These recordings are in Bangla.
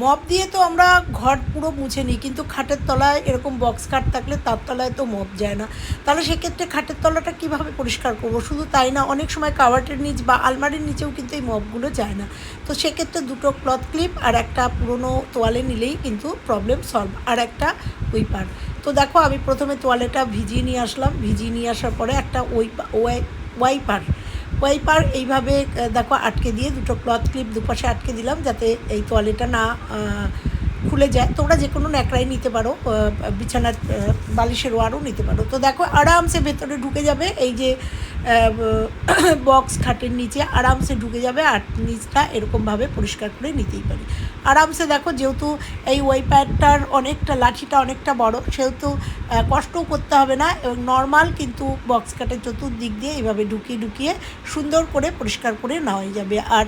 মপ দিয়ে তো আমরা ঘর পুরো মুছে নিই, কিন্তু খাটের তলায় এরকম বক্স খাট থাকলে তার তলায় তো মপ যায় না। তাহলে সেক্ষেত্রে খাটের তলাটা কীভাবে পরিষ্কার করব? শুধু তাই না, অনেক সময় কাবাটের নিচ বা আলমারির নিচেও কিন্তু এই মপগুলো যায় না। তো সেক্ষেত্রে দুটো ক্লথ ক্লিপ আর একটা পুরনো তোয়ালে নিলেই কিন্তু প্রবলেম সলভ আর একটা উইপার তো দেখো, আমি প্রথমে তোয়ালেটা ভিজিয়ে নিয়ে আসলাম। ভিজিয়ে নিয়ে আসার পরে একটা ওয়াই ওয়াইপার ওয়াইপার এইভাবে দেখো আটকে দিয়ে দুটো ক্লথ ক্লিপ দুপাশে আটকে দিলাম যাতে এই তোয়ালেটা না খুলে যায়। তোমরা যে কোনো ন্যাকড়াই নিতে পারো বিছানার বালিশের ওয়ারও নিতে পারো। তো দেখো আরামসে ভেতরে ঢুকে যাবে। এই যে বক্স খাটের নিচে আরামসে ঢুকে যাবে আর নিচটা এরকমভাবে পরিষ্কার করে নিতেই পারি। আরামসে দেখো যেহেতু এই ওয়াইপারটার অনেকটা, লাঠিটা অনেকটা বড়, সেহেতু কষ্টও করতে হবে না এবং নর্মাল কিন্তু বক্স কাটের চতুর্দিক দিয়ে এইভাবে ঢুকিয়ে ঢুকিয়ে সুন্দর করে পরিষ্কার করে নেওয়াই যাবে আর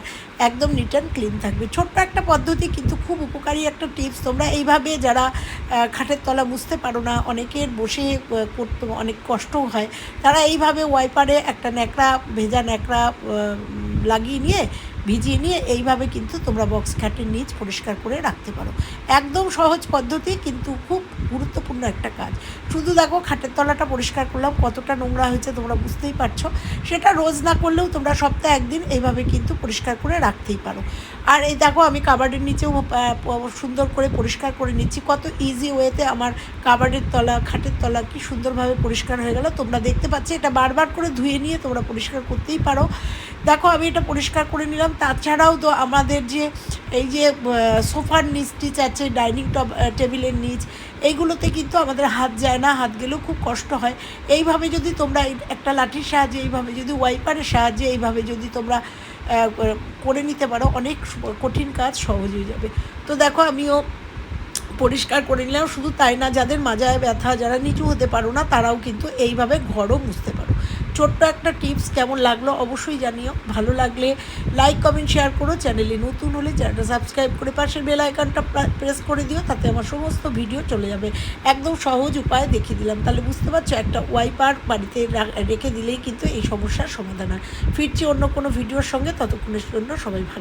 একদম নিট অ্যান্ড ক্লিন থাকবে। ছোট্ট একটা পদ্ধতি কিন্তু খুব উপকারী একটা টিপস তোমরা এইভাবে যারা খাটের তলা বুঝতে পারো না, অনেকের বসে করতে অনেক কষ্টও হয়, তারা এইভাবে ওয়াইপারে একটা ন্যাকড়া ভেজা ন্যাকড়া আহ, লাগিয়ে নিয়ে ভিজিয়ে নিয়ে এইভাবে কিন্তু তোমরা বক্স খাটের নিচ পরিষ্কার করে রাখতে পারো। একদম সহজ পদ্ধতি, কিন্তু খুব গুরুত্বপূর্ণ একটা কাজ। শুধু দেখো খাটের তলাটা পরিষ্কার করলাম, কতটা নোংরা হয়েছে তোমরা বুঝতেই পারছ। সেটা রোজ না করলেও তোমরা সপ্তাহে একদিন এইভাবে কিন্তু পরিষ্কার করে রাখতেই পারো। আর এই দেখো আমি কাবার্ডের নিচেও সুন্দর করে পরিষ্কার করে নিচ্ছি। কত ইজি ওয়েতে আমার কাবার্ডের তলা, খাটের তলা কি সুন্দরভাবে পরিষ্কার হয়ে গেল। তোমরা দেখতে পাচ্ছ, এটা বারবার করে ধুয়ে নিয়ে তোমরা পরিষ্কার করতেই পারো। দেখো, আমি এটা পরিষ্কার করে নিলাম। তাছাড়াও তো আমাদের যে, এই যে সোফার নিচ টিচ আছে, ডাইনিং টপ টেবিলের নিচ, এইগুলোতে কিন্তু আমাদের হাত যায় না, হাত গেলেও খুব কষ্ট হয়। এইভাবে যদি তোমরা একটা লাঠির সাহায্যে, এইভাবে যদি ওয়াইপারের সাহায্যে, এইভাবে যদি তোমরা করে নিতে পারো, অনেক কঠিন কাজ সহজ হয়ে যাবে। তো দেখো, আমিও পরিষ্কার করে নিলাম। শুধু তাই না, যাদের মাজায় ব্যথা, যারা নিচু হতে পারো না, তারাও কিন্তু এইভাবে ঘরও মুছতে পারো। ছোট্ট একটা টিপস কেমন লাগল অবশ্যই জানিও। ভালো লাগলে লাইক কমেন্ট শেয়ার করো। চ্যানেলে নতুন হলে চ্যানেলটা সাবস্ক্রাইব করে পাশের বেল আইকনটা প্রেস করে দিও, তাতে আমার সমস্ত ভিডিও চলে যাবে। একদম সহজ উপায় দেখিয়ে দিলাম। তাহলে বুঝতে পারছ, একটা ওয়াইপার বাড়িতে রেখে দিলেই কিন্তু এই সমস্যার সমাধান হয়। ফিরছি অন্য কোনো ভিডিওর সঙ্গে। ততক্ষণের জন্য সবাই ভালো